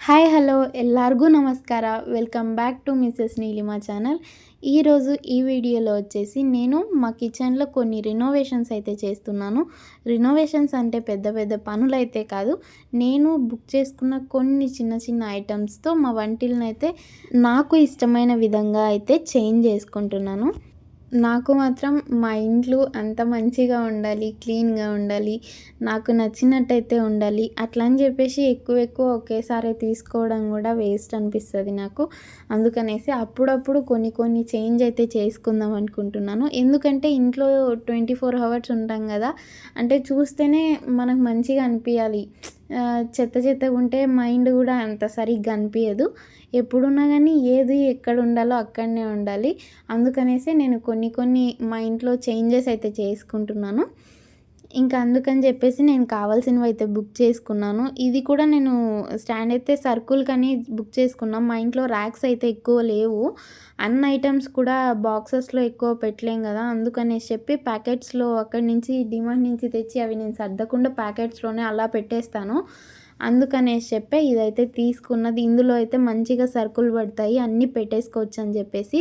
Hi hello ಎಲ್ಲರಿಗೂ ನಮಸ್ಕಾರ welcome back to Mrs Neelima channel ఈరోజు ఈ వీడియోలో వచ్చేసి నేను మా కిచెన్లో కొన్ని రినోవేషన్స్ అయితే చేస్తున్నాను రినోవేషన్స్ అంటే పెద్ద పెద్ద పనులు అయితే కాదు నేను బుక్ చేసుకున్న కొన్ని చిన్న చిన్న ఐటమ్స్తో మా వంటిల్ని అయితే నాకు ఇష్టమైన విధంగా అయితే చేంజ్ చేసుకుంటున్నాను నాకు మాత్రం మా ఇంట్లో అంత మంచిగా ఉండాలి క్లీన్గా ఉండాలి నాకు నచ్చినట్టయితే ఉండాలి అట్లా అని చెప్పేసి ఎక్కువ ఎక్కువ ఒకేసారి తీసుకోవడం కూడా వేస్ట్ అనిపిస్తుంది నాకు. అందుకనేసి అప్పుడప్పుడు కొన్ని కొన్ని చేంజ్ అయితే చేసుకుందాం అనుకుంటున్నాను. ఎందుకంటే ఇంట్లో ట్వంటీ ఫోర్ అవర్స్ ఉంటాం కదా అంటే చూస్తేనే మనకు మంచిగా అనిపించాలి చెత్త చెత్తగా ఉంటే మైండ్ కూడా అంత సరిగ్గా అనిపించదు ఎప్పుడున్నా కానీ ఏది ఎక్కడ ఉండాలో అక్కడనే ఉండాలి. అందుకనేసి నేను కొన్ని కొన్ని మా ఇంట్లో చేంజెస్ అయితే చేసుకుంటున్నాను. ఇంకా అందుకని చెప్పేసి నేను కావాల్సినవి అయితే బుక్ చేసుకున్నాను. ఇది కూడా నేను స్టాండ్ అయితే సర్కుల్ కానీ బుక్ చేసుకున్నాం. మా ఇంట్లో ర్యాక్స్ అయితే ఎక్కువ లేవు. అన్ని ఐటమ్స్ కూడా బాక్సెస్లో ఎక్కువ పెట్టలేం కదా. అందుకనేసి చెప్పి ప్యాకెట్స్లో అక్కడి నుంచి డిమాండ్ నుంచి తెచ్చి అవి నేను సర్దకుండా ప్యాకెట్స్లోనే అలా పెట్టేస్తాను. అందుకనేసి చెప్పే ఇదైతే తీసుకున్నది. ఇందులో అయితే మంచిగా సరుకులు పడతాయి. అన్నీ పెట్టేసుకోవచ్చు అని చెప్పేసి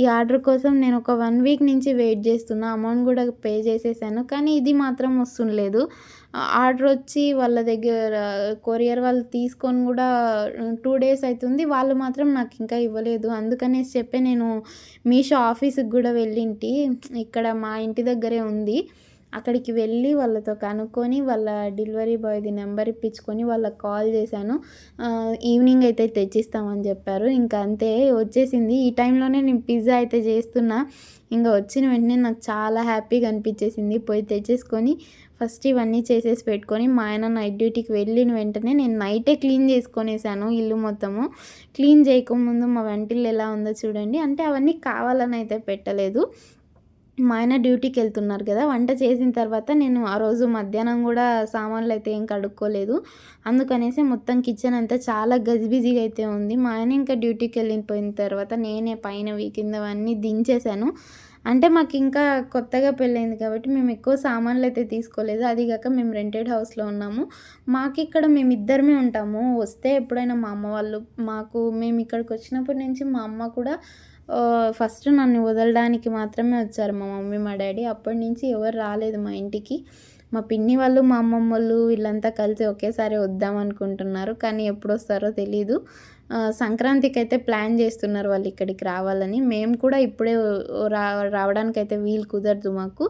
ఈ ఆర్డర్ కోసం నేను ఒక వన్ వీక్ నుంచి వెయిట్ చేస్తున్నా. అమౌంట్ కూడా పే చేసేసాను. కానీ ఇది మాత్రం వస్తుండలేదు. ఆర్డర్ వచ్చి వాళ్ళ దగ్గర కొరియర్ వాళ్ళు తీసుకొని కూడా టూ డేస్ అవుతుంది వాళ్ళు మాత్రం నాకు ఇంకా ఇవ్వలేదు. అందుకనేసి చెప్పే నేను మీషో ఆఫీస్కి కూడా వెళ్ళింటి. ఇక్కడ మా ఇంటి దగ్గరే ఉంది. అక్కడికి వెళ్ళి వాళ్ళతో కనుక్కొని వాళ్ళ డెలివరీ బాయ్ది నెంబర్ ఇప్పించుకొని వాళ్ళకి కాల్ చేశాను. ఈవినింగ్ అయితే తెచ్చిస్తామని చెప్పారు. ఇంకా అంతే వచ్చేసింది. ఈ టైంలోనే నేను పిజ్జా అయితే చేస్తున్నా. ఇంకా వచ్చిన వెంటనే నాకు చాలా హ్యాపీగా అనిపించేసింది. పోయి తెచ్చేసుకొని ఫస్ట్ ఇవన్నీ చేసేసి పెట్టుకొని మా ఆయన నైట్ డ్యూటీకి వెళ్ళిన వెంటనే నేను నైటే క్లీన్ చేసుకొనేసాను ఇల్లు మొత్తము. క్లీన్ చేయకముందు మా వెంటిల్ ఎలా ఉందో చూడండి. అంటే అవన్నీ కావాలని అయితే పెట్టలేదు. మా ఆయన డ్యూటీకి వెళ్తున్నారు కదా వంట చేసిన తర్వాత నేను ఆ రోజు మధ్యాహ్నం కూడా సామాన్లు అయితే ఏం కడుక్కోలేదు. అందుకనేసి మొత్తం కిచెన్ అంతా చాలా గజిబిజిగా అయితే ఉంది. మా ఆయన ఇంకా డ్యూటీకి వెళ్ళిపోయిన తర్వాత నేనే పైన కిందవన్నీ దించేశాను. అంటే మాకు ఇంకా కొత్తగా పెళ్ళైంది కాబట్టి మేము ఎక్కువ సామాన్లు అయితే తీసుకోలేదు. అది కాక మేము రెంటెడ్ హౌస్లో ఉన్నాము. మాకు ఇక్కడ మేము ఇద్దరమే ఉంటాము. వస్తే ఎప్పుడైనా మా అమ్మ వాళ్ళు మాకు మేము ఇక్కడికి వచ్చినప్పటి నుంచి మా అమ్మ కూడా ఫస్ట్ నన్ను వదలడానికి మాత్రమే వచ్చారు మా మమ్మీ మా డాడీ. అప్పటి నుంచి ఎవరు రాలేదు మా ఇంటికి. మా పిన్ని వాళ్ళు మా అమ్మమ్మ వాళ్ళు వీళ్ళంతా కలిసి ఒకేసారి వద్దాం అనుకుంటున్నారు కానీ ఎప్పుడు వస్తారో తెలీదు. సంక్రాంతికి అయితే ప్లాన్ చేస్తున్నారు వాళ్ళు ఇక్కడికి రావాలని. మేము కూడా ఇప్పుడే రా రావడానికి అయితే వీలు కుదరదు మాకు.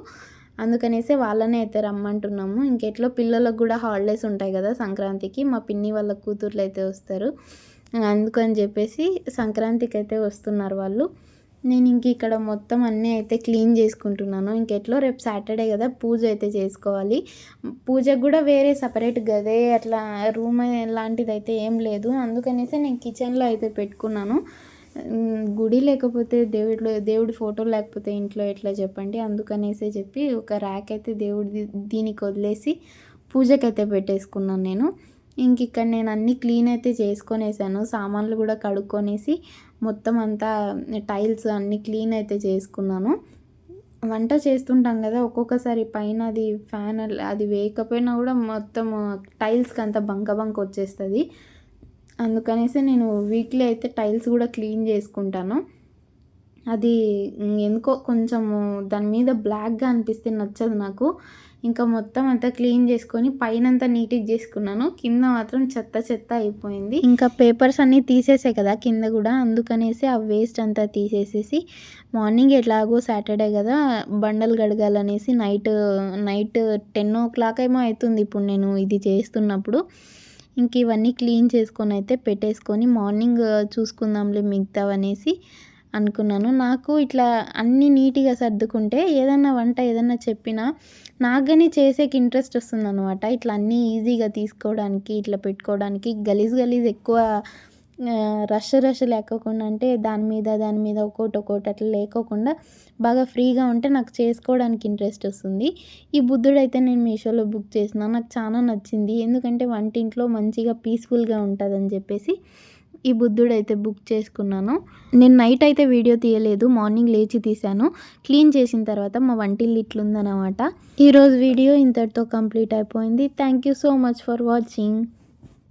అందుకనేసి వాళ్ళనే అయితే రమ్మంటున్నాము. ఇంకెట్లో పిల్లలకు కూడా హాలిడేస్ ఉంటాయి కదా సంక్రాంతికి. మా పిన్ని వాళ్ళ కూతుర్లు అయితే వస్తారు. అందుకని చెప్పేసి సంక్రాంతికి అయితే వస్తున్నారు వాళ్ళు. నేను ఇంక ఇక్కడ మొత్తం అన్నీ అయితే క్లీన్ చేసుకుంటున్నాను. ఇంకెట్లో రేపు సాటర్డే కదా పూజ అయితే చేసుకోవాలి. పూజకు కూడా వేరే సపరేట్ గదే అట్లా రూమ్ లాంటిది అయితే ఏం లేదు. అందుకనేసి నేను కిచెన్లో అయితే పెట్టుకున్నాను. గుడి లేకపోతే దేవుడిలో దేవుడి ఫోటో లేకపోతే ఇంట్లో ఎట్లా చెప్పండి? అందుకనేసే చెప్పి ఒక ర్యాక్ అయితే దేవుడి దీనికి వదిలేసి పూజకైతే పెట్టేసుకున్నాను నేను. ఇంక ఇక్కడ నేను అన్నీ క్లీన్ అయితే చేసుకొనేసాను. సామాన్లు కూడా కడుక్కొనేసి మొత్తం అంతా టైల్స్ అన్నీ క్లీన్ అయితే చేసుకున్నాను. వంట చేస్తుంటాం కదా ఒక్కొక్కసారి పైన అది ఫ్యాన్ అది వేయకపోయినా కూడా మొత్తం టైల్స్కి అంత బంక బంక వచ్చేస్తుంది. అందుకనేసి నేను వీక్లీ అయితే టైల్స్ కూడా క్లీన్ చేసుకుంటాను. అది ఎందుకో కొంచెము దాని మీద బ్లాక్గా అనిపిస్తే నచ్చదు నాకు. ఇంకా మొత్తం అంతా క్లీన్ చేసుకొని పైన అంతా నీట్గా చేసుకున్నాను. కింద మాత్రం చెత్త చెత్త అయిపోయింది. ఇంకా పేపర్స్ అన్నీ తీసేసే కదా కింద కూడా. అందుకనేసి ఆ వేస్ట్ అంతా తీసేసేసి మార్నింగ్ ఎట్లాగో సాటర్డే కదా బండలు గడగాలనేసి night night ten o'clock ఏమో అవుతుంది ఇప్పుడు నేను ఇది చేస్తున్నప్పుడు. ఇంక ఇవన్నీ క్లీన్ చేసుకొని అయితే పెట్టేసుకొని మార్నింగ్ చూసుకుందాంలే మిగతావనేసి అనుకున్నాను. నాకు ఇట్లా అన్నీ నీట్గా సర్దుకుంటే ఏదన్నా వంట ఏదన్నా చెప్పినా నాకు కానీ చేసేకి ఇంట్రెస్ట్ వస్తుంది అనమాట ఇట్లా అన్నీ ఈజీగా తీసుకోవడానికి ఇట్లా పెట్టుకోవడానికి గలీజ్ గలీజ్ ఎక్కువ రష్ రష్ లేకోకుండా అంటే దాని మీద దాని మీద ఒక్కోటి ఒక్కోటి అట్లా లేకోకుండా బాగా ఫ్రీగా ఉంటే నాకు చేసుకోవడానికి ఇంట్రెస్ట్ వస్తుంది. ఈ బుద్ధుడు అయితే నేను మీషోలో బుక్ చేసిన నాకు చాలా నచ్చింది. ఎందుకంటే వంటింట్లో మంచిగా పీస్ఫుల్గా ఉంటుందని చెప్పేసి ఈ బుద్ధుడు అయితే బుక్ చేసుకున్నాను. నేను నైట్ అయితే వీడియో తీయలేదు మార్నింగ్ లేచి తీశాను. క్లీన్ చేసిన తర్వాత మా వంటిల్లు ఇట్లుందనమాట ఈరోజు వీడియో ఇంతటితో కంప్లీట్ అయిపోయింది. Thank you so much for watching